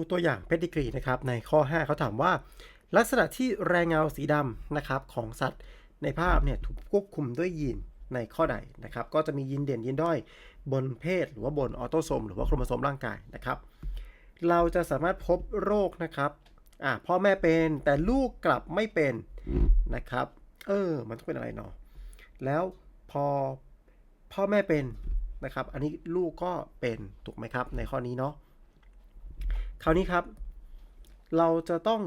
ดูตัวอย่างเพดิกรีนะครับในข้อ 5 เขาถามว่า ลักษณะที่แรงเงาสีดำนะครับของสัตว์ในภาพเนี่ยถูกควบคุมด้วยยีนในข้อใดนะครับ ก็จะมียีนเด่นยีนด้อยบนเพศ หรือว่าบนออโตโซมหรือว่าโครโมโซมร่างกายนะครับ เราจะสามารถพบโรคนะครับอ่าพ่อแม่เป็นแต่ลูกกลับไม่เป็นนะครับ เออ มันต้องเป็นอะไรเนาะแล้วพอพ่อแม่เป็นนะครับ อันนี้ลูกก็เป็นถูกไหมครับ ในข้อนี้เนาะ คราวนี้ครับ เราจะต้อง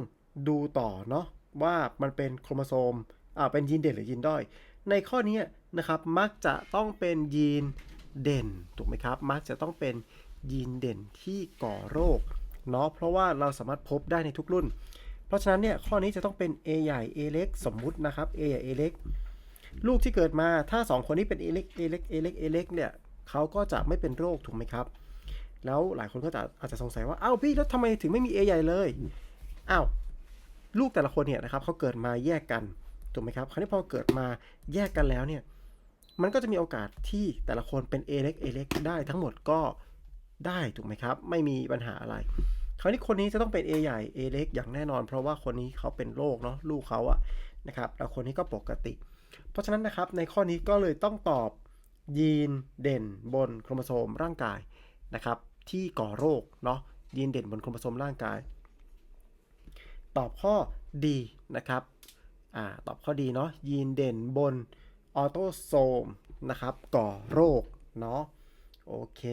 ดูต่อเนาะว่ามันเป็นโครโมโซมอ่าเป็นยีนเด่นหรือยีนด้อย ในข้อนี้นะครับมักจะต้องเป็นยีนเด่นถูกไหมครับ มักจะต้องเป็นยีนเด่นที่ก่อโรคเนาะเพราะว่าเราสามารถพบได้ในทุกรุ่น เพราะฉะนั้นเนี่ยข้อนี้จะต้องเป็น A ใหญ่ A เล็กสมมุตินะครับ A ใหญ่ A เล็กลูกที่เกิดมาถ้า 2 คนนี้เป็น A เล็ก A เล็ก A เล็ก A เล็กเนี่ยเขาก็จะไม่เป็นโรคถูกไหมครับ แล้วหลายคนก็จะอาจจะสงสัยว่าอ้าวพี่แล้วทำไมถึงไม่มี A ใหญ่เลยอ้าวลูกแต่ละคนเนี่ยนะครับเขาเกิดมาแยกกันถูกไหมครับคราวนี้พอเกิดมาแยกกันแล้วเนี่ยมันก็จะมีโอกาสที่แต่ละคนเป็น A เล็ก A เล็กได้ทั้งหมดก็ได้ถูกไหมครับ ไม่มีปัญหาอะไร คราวนี้คนนี้จะต้องเป็น A ใหญ่ A เล็กอย่างแน่นอน เพราะว่าคนนี้เขาเป็นโรคเนาะลูกเขาอะนะครับแล้วคนนี้ก็ปกติ เพราะฉะนั้นนะครับในข้อนี้ก็เลยต้องตอบยีนเด่นบนโครโมโซมร่างกายนะครับ ที่ก่อโรคเนาะยีนเด่นบนโครโมโซมร่างกาย ตอบข้อดีนะครับอ่าตอบข้อดีเนาะยีนเด่นบนออโตโซมนะครับก่อโรคเนาะโอเค